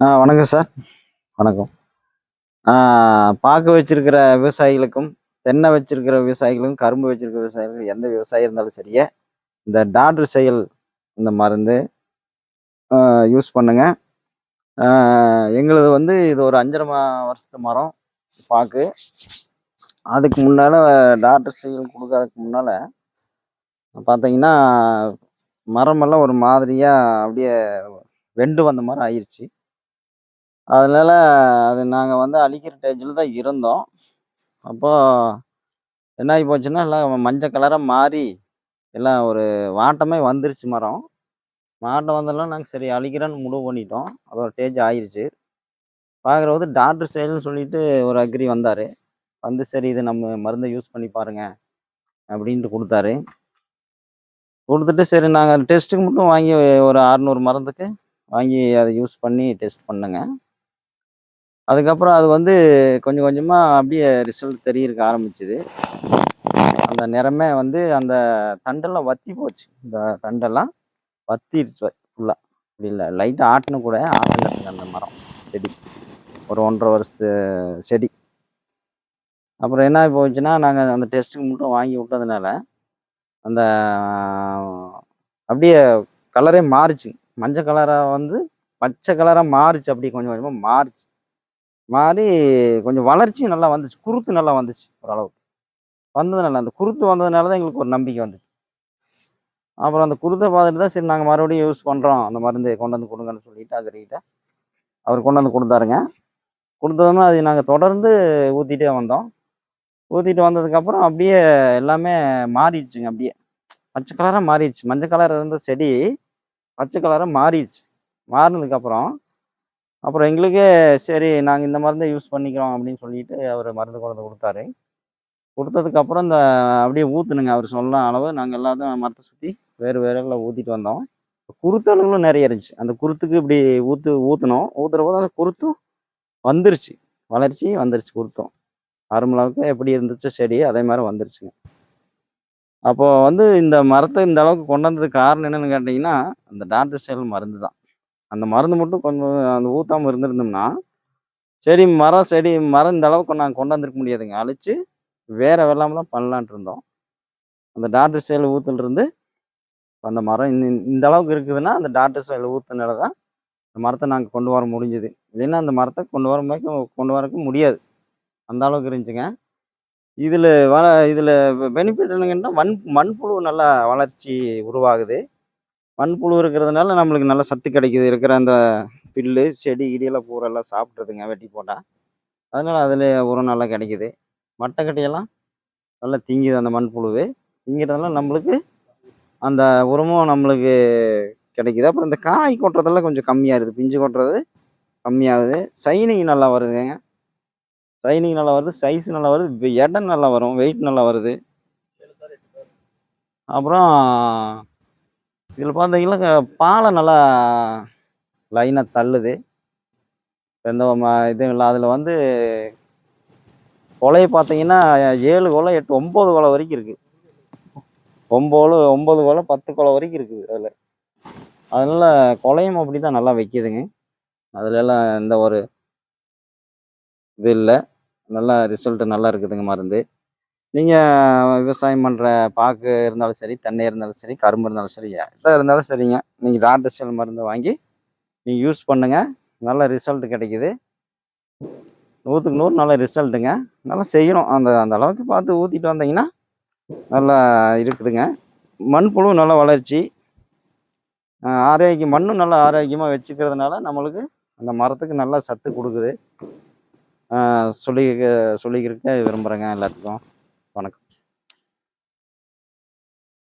ஆ வணக்கம் சார். வணக்கம். பார்க்க வச்சிருக்கிற விவசாயிகளுக்கும் தென்னை வச்சிருக்கிற விவசாயிகளுக்கும் கரும்பு வச்சிருக்கிற விவசாயிகளுக்கும் எந்த விவசாயி இருந்தாலும் சரியே இந்த டாக்டர் செயல் இந்த மருந்து யூஸ் பண்ணுங்க. எங்களது வந்து இது ஒரு அஞ்சரை மா வருஷத்து மரம் பாக்கு. அதுக்கு முன்னால் டாக்டர் செயல் கொடுக்கறதுக்கு முன்னால் பார்த்தீங்கன்னா மரமெல்லாம் ஒரு மாதிரியாக அப்படியே வெண்டு வந்த மாதிரி ஆயிடுச்சு அதனால் அது நாங்கள் வந்து அழிக்கிற ஸ்டேஜில் தான் இருந்தோம். அப்போது என்ன ஆகி போச்சுன்னா எல்லாம் மஞ்சள் கலராக மாறி எல்லாம் ஒரு வாட்டமே வந்துருச்சு மரம். மாட்டம் வந்தெல்லாம் நாங்கள் சரி அழிக்கிறோன்னு முடிவு பண்ணிட்டோம். அது ஒரு ஸ்டேஜ் ஆயிருச்சு. பார்க்குற போது டாக்டர் செயல்னு சொல்லிட்டு ஒரு அக்ரி வந்தார். வந்து சரி இது நம்ம மருந்தை யூஸ் பண்ணி பாருங்கள் அப்படின்ட்டு கொடுத்தாரு. கொடுத்துட்டு சரி நாங்கள் டெஸ்ட்டுக்கு மட்டும் வாங்கி ஒரு அறநூறு மருந்துக்கு வாங்கி அதை யூஸ் பண்ணி டெஸ்ட் பண்ணுங்க. அதுக்கப்புறம் அது வந்து கொஞ்சம் கொஞ்சமாக அப்படியே ரிசல்ட் தெரியறதுக்கு ஆரம்பிச்சுது. அந்த நிறமே வந்து அந்த தண்டெல்லாம் வத்தி போச்சு. இந்த தண்டெல்லாம் வத்திருச்சு ஃபுல்லாக இப்படி இல்லை லைட்டாக ஆட்டின கூட ஆட்டல அந்த மரம் செடி. ஒரு ஒன்றரை வருஷத்து செடி. அப்புறம் என்ன ஆகி போச்சுன்னா நாங்கள் அந்த டெஸ்ட்டுக்கு மட்டும் வாங்கி விட்டதுனால அந்த அப்படியே கலரே மாறிச்சு. மஞ்சள் கலராக வந்து பச்சை கலராக மாறுச்சு. அப்படி கொஞ்சம் கொஞ்சமாக மாறுச்சு. மாறி கொஞ்சம் வளர்ச்சியும் நல்லா வந்துச்சு. குருத்து நல்லா வந்துச்சு ஓரளவுக்கு. வந்ததுனால அந்த குருத்து வந்ததுனால தான் எங்களுக்கு ஒரு நம்பிக்கை வந்துச்சு. அப்புறம் அந்த குருத்தை பார்த்துட்டு தான் சரி நாங்கள் மறுபடியும் யூஸ் பண்ணுறோம் அந்த மருந்து கொண்டு வந்து கொடுங்கன்னு சொல்லிட்டு அக்கறிக்கிட்ட அவர் கொண்டு வந்து கொடுத்தாருங்க. கொடுத்ததுமே அது நாங்கள் தொடர்ந்து ஊற்றிட்டே வந்தோம். ஊற்றிட்டு வந்ததுக்கப்புறம் அப்படியே எல்லாமே மாறிடுச்சுங்க அப்படியே. பச்சை கலராக மாறிடுச்சு. மஞ்சள் கலர் இருந்த செடி பச்சை கலராக மாறிடுச்சு. மாறினதுக்கப்புறம் அப்புறம் எங்களுக்கே சரி நாங்கள் இந்த மருந்தை யூஸ் பண்ணிக்கிறோம் அப்படின்னு சொல்லிட்டு அவர் மருந்து கொண்டு வந்து கொடுத்தாரு. கொடுத்ததுக்கப்புறம் இந்த அப்படியே ஊற்றுனுங்க அவர் சொன்ன அளவு நாங்கள் எல்லாத்தையும் மரத்தை சுற்றி வேறு வேறுல ஊற்றிட்டு வந்தோம். குருத்தணுங்களும் நிறைய இருந்துச்சு. அந்த குருத்துக்கு இப்படி ஊற்று ஊற்றுனோம் ஊற்றுற போது அந்த குருத்தும் வந்துருச்சு. வளர்ச்சி வந்துருச்சு குருத்தும். அருமளவுக்கு எப்படி இருந்துச்சோ செடி அதே மாதிரி வந்துருச்சுங்க. அப்போது வந்து இந்த மரத்தை இந்த அளவுக்கு கொண்டு வந்ததுக்கு காரணம் என்னென்னு கேட்டிங்கன்னா அந்த டாக்டர் செல் மருந்து தான் அந்த மருந்து மட்டும் கொஞ்சம் அந்த ஊத்தாமல் இருந்திருந்தோம்னா செடி மரம் செடி மரம் இந்த அளவுக்கு நாங்கள் கொண்டாந்துருக்க முடியாதுங்க. அழிச்சு வேற வெள்ளாம தான் பண்ணலான்ட்டு இருந்தோம். அந்த டாக்டர் செயல் ஊத்துல இருந்து அந்த மரம் இந்த இந்த அளவுக்கு இருக்குதுன்னா அந்த டாக்டர் செயல் ஊத்துனால தான் அந்த மரத்தை நாங்கள் கொண்டு வர முடிஞ்சுது. இல்லைன்னா அந்த மரத்தை கொண்டு வர கொண்டு வரக்கு முடியாது. அந்த அளவுக்கு இருந்துச்சுங்க. இதில் வள இதில் பெனிஃபிட் என்னங்கன்னா மண் மண்புழு நல்லா வளர்ச்சி உருவாகுது. மண்புழு இருக்கிறதுனால நம்மளுக்கு நல்ல சத்து கிடைக்குது. இருக்கிற அந்த புல்லு செடி இடியெல்லாம் பூரெல்லாம் சாப்பிட்றதுங்க வெட்டி போட்டால் அதனால் அதில் உரம் நல்லா கிடைக்குது. மட்டைக்கட்டையெல்லாம் நல்லா திங்குது அந்த மண்புழுவு. திங்கிறதுனால நம்மளுக்கு அந்த உரமும் நம்மளுக்கு கிடைக்குது. அப்புறம் இந்த காய் கொட்டுறதெல்லாம் கொஞ்சம் கம்மியாகுது பிஞ்சு கொட்டுறது கம்மியாகுது. சைனிங் நல்லா வருதுங்க. சைனிங் நல்லா வருது. சைஸ் நல்லா வருது. இடம் எடை நல்லா வரும். வெயிட் நல்லா வருது. அப்புறம் இதில் பார்த்தீங்கன்னா பாலை நல்லா லைனாக தள்ளுது. எந்த இதுவும் இல்லை. அதில் வந்து கொலையை பார்த்தீங்கன்னா ஏழு கொலை எட்டு ஒம்பது கொலை வரைக்கும் இருக்குது ஒம்பது ஒம்பது கொலை பத்து கொலை வரைக்கும் இருக்குது அதில். அதனால் கொலையும் அப்படி தான் நல்லா வைக்கிதுங்க. அதுலெல்லாம் எந்த ஒரு இது இல்லை. நல்லா ரிசல்ட்டு நல்லா இருக்குதுங்க மருந்து. நீங்கள் விவசாயம் பண்ணுற பாக்கு இருந்தாலும் சரி தென்னை இருந்தாலும் சரி கரும்பு இருந்தாலும் சரி எதாக இருந்தாலும் சரிங்க. நீங்கள் டாக்டர் செல் மருந்து வாங்கி நீங்கள் யூஸ் பண்ணுங்கள் நல்ல ரிசல்ட் கிடைக்குது. நூற்றுக்கு நூறு நல்ல ரிசல்ட்டுங்க. நல்லா செய்யணும். அந்த அந்த அளவுக்கு பார்த்து ஊற்றிட்டு வந்தீங்கன்னா நல்லா இருக்குதுங்க. மண்புழு நல்ல வளர்ச்சி. ஆரோக்கியம் மண்ணும் நல்லா ஆரோக்கியமாக வச்சுக்கிறதுனால நம்மளுக்கு அந்த மரத்துக்கு நல்லா சத்து கொடுக்குது. சொல்லி சொல்லிக்கிறதுக்கு விரும்புகிறேங்க எல்லாத்துக்கும். வணக்கம்.